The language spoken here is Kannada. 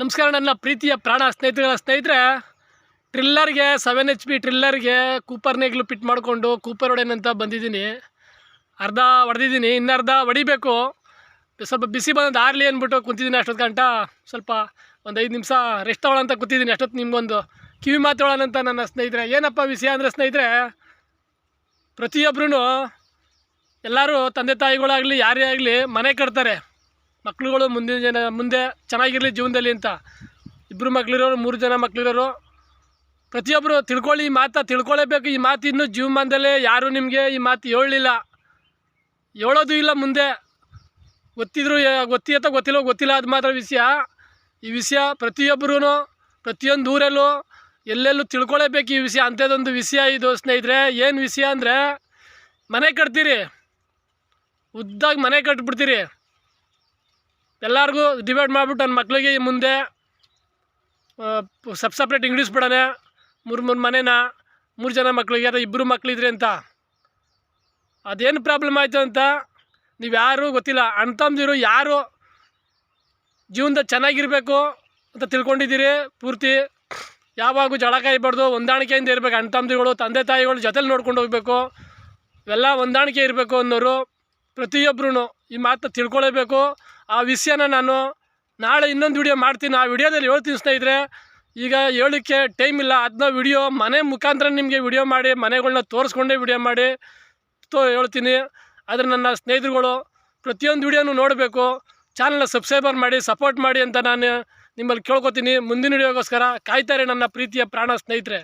ನಮಸ್ಕಾರ, ನನ್ನ ಪ್ರೀತಿಯ ಪ್ರಾಣ ಸ್ನೇಹಿತರ. ಸ್ನೇಹಿತರೆ ಟ್ರಿಲ್ಲರ್ಗೆ ಸೆವೆನ್ ಎಚ್ ಪಿ ಟ್ರಿಲ್ಲರ್ಗೆ ಕೂಪರ್ ನೇಗ್ಲು ಪಿಟ್ ಮಾಡಿಕೊಂಡು ಕೂಪರ್ ಹೊಡೆನಂತ ಬಂದಿದ್ದೀನಿ. ಅರ್ಧ ಹೊಡೆದಿದ್ದೀನಿ ಇನ್ನರ್ಧ ಹೊಡಿಬೇಕು. ಸ್ವಲ್ಪ ಬಿಸಿ ಬಂದು ಆರ್ಲಿ ಅಂದ್ಬಿಟ್ಟು ಕುಂತಿದ್ದೀನಿ ಅಷ್ಟೊತ್ತು ಗಂಟ. ಸ್ವಲ್ಪ ಒಂದು ಐದು ನಿಮಿಷ ರೆಸ್ಟ್ ತೊಗೊಳ್ಳೋಂತ ಕೂತಿದ್ದೀನಿ ಅಷ್ಟೊತ್ತು ನಿಮಗೊಂದು ಕಿವಿ ಮಾತಾಡೋಣಂತ ನನ್ನ ಸ್ನೇಹಿತರೆ. ಏನಪ್ಪ ವಿಷಯ ಅಂದರೆ ಸ್ನೇಹಿತರೆ ಪ್ರತಿಯೊಬ್ಬರೂ ಎಲ್ಲರೂ ತಂದೆ ತಾಯಿಗಳಾಗಲಿ, ಯಾರೇ ಆಗಲಿ ಮನೆ ಕಟ್ತಾರೆ. ಮಕ್ಳುಗಳು ಮುಂದಿನ ಜನ ಮುಂದೆ ಚೆನ್ನಾಗಿರಲಿ ಜೀವನದಲ್ಲಿ ಅಂತ. ಇಬ್ಬರು ಮಕ್ಳಿರೋರು, ಮೂರು ಜನ ಮಕ್ಳಿರೋರು ಪ್ರತಿಯೊಬ್ಬರು ತಿಳ್ಕೊಳ್ಳಿ ಈ ಮಾತು ತಿಳ್ಕೊಳ್ಳೇಬೇಕು. ಈ ಮಾತು ಇನ್ನೂ ಜೀವಮಾನದಲ್ಲೇ ಯಾರೂ ನಿಮಗೆ ಈ ಮಾತು ಹೇಳಲಿಲ್ಲ. ಹೇಳೋದು ಇಲ್ಲ ಮುಂದೆ. ಗೊತ್ತಿದ್ರು, ಗೊತ್ತಿ ಅಥವಾ ಗೊತ್ತಿಲ್ಲ ಗೊತ್ತಿಲ್ಲ ಅದು ಮಾತ್ರ ವಿಷಯ. ಈ ವಿಷಯ ಪ್ರತಿಯೊಬ್ಬರೂ ಪ್ರತಿಯೊಂದು ಊರಲ್ಲೂ ಎಲ್ಲೆಲ್ಲೂ ತಿಳ್ಕೊಳ್ಳೇಬೇಕು ಈ ವಿಷಯ. ಅಂಥದ್ದೊಂದು ವಿಷಯ ಇದು ಸ್ನೇಹಿತರೆ. ಏನು ವಿಷಯ ಅಂದರೆ ಮನೆ ಕಟ್ತೀರಿ. ಉದ್ದಾಗಿ ಮನೆ ಕಟ್ಬಿಡ್ತೀರಿ. ಎಲ್ಲರಿಗೂ ಡಿವೈಡ್ ಮಾಡಿಬಿಟ್ಟು ನನ್ನ ಮಕ್ಕಳಿಗೆ ಮುಂದೆ ಸಪ್ ಸಪ್ರೇಟ್ ಇಂಗ್ಲೀಷ್ ಬಿಡೋಣ, ಮೂರು ಮೂರು ಮನೇನ, ಮೂರು ಜನ ಮಕ್ಕಳಿಗೆ ಅಥವಾ ಇಬ್ಬರು ಮಕ್ಕಳಿದ್ರೆ ಅಂತ. ಅದೇನು ಪ್ರಾಬ್ಲಮ್ ಆಯಿತು ಅಂತ ನೀವು ಯಾರು ಗೊತ್ತಿಲ್ಲ. ಅಣ್ತಂದಿರು ಯಾರು ಜೀವನದ ಚೆನ್ನಾಗಿರಬೇಕು ಅಂತ ತಿಳ್ಕೊಂಡಿದ್ದೀರಿ, ಪೂರ್ತಿ ಯಾವಾಗೂ ಜಳ ಕಾಯಬಾರ್ದು, ಹೊಂದಾಣಿಕೆಯಿಂದ ಇರಬೇಕು. ಅಣ್ತಂದಿಗಳು ತಂದೆ ತಾಯಿಗಳು ಜೊತೆಲಿ ನೋಡ್ಕೊಂಡು ಹೋಗಬೇಕು. ಎಲ್ಲ ಹೊಂದಾಣಿಕೆ ಇರಬೇಕು ಅನ್ನೋರು ಪ್ರತಿಯೊಬ್ಬರೂ ಈ ಮಾತು ತಿಳ್ಕೊಳ್ಳೇಬೇಕು ಆ ವಿಷಯನ ನಾನು ನಾಳೆ ಇನ್ನೊಂದು ವಿಡಿಯೋ ಮಾಡ್ತೀನಿ. ಆ ವಿಡಿಯೋದಲ್ಲಿ ಹೇಳ್ತೀನಿ ಸ್ನೇಹಿತರೆ, ಈಗ ಹೇಳಲಿಕ್ಕೆ ಟೈಮ್ ಇಲ್ಲ. ಅದನ್ನ ವಿಡಿಯೋ ಮನೆ ಮುಖಾಂತರ ನಿಮಗೆ ವಿಡಿಯೋ ಮಾಡಿ ಮನೆಗಳನ್ನ ತೋರಿಸ್ಕೊಂಡೇ ವಿಡಿಯೋ ಮಾಡಿ ತೋ ಹೇಳ್ತೀನಿ. ಆದರೆ ನನ್ನ ಸ್ನೇಹಿತರುಗಳು, ಪ್ರತಿಯೊಂದು ವಿಡಿಯೋನು ನೋಡಬೇಕು. ಚಾನಲ್ನ ಸಬ್ಸ್ಕ್ರೈಬರ್ ಮಾಡಿ ಸಪೋರ್ಟ್ ಮಾಡಿ ಅಂತ ನಾನು ನಿಮ್ಮಲ್ಲಿ ಕೇಳ್ಕೊತೀನಿ. ಮುಂದಿನ ವಿಡಿಯೋಗೋಸ್ಕರ ಕಾಯ್ತಾರೆ ನನ್ನ ಪ್ರೀತಿಯ ಪ್ರಾಣ ಸ್ನೇಹಿತರೆ.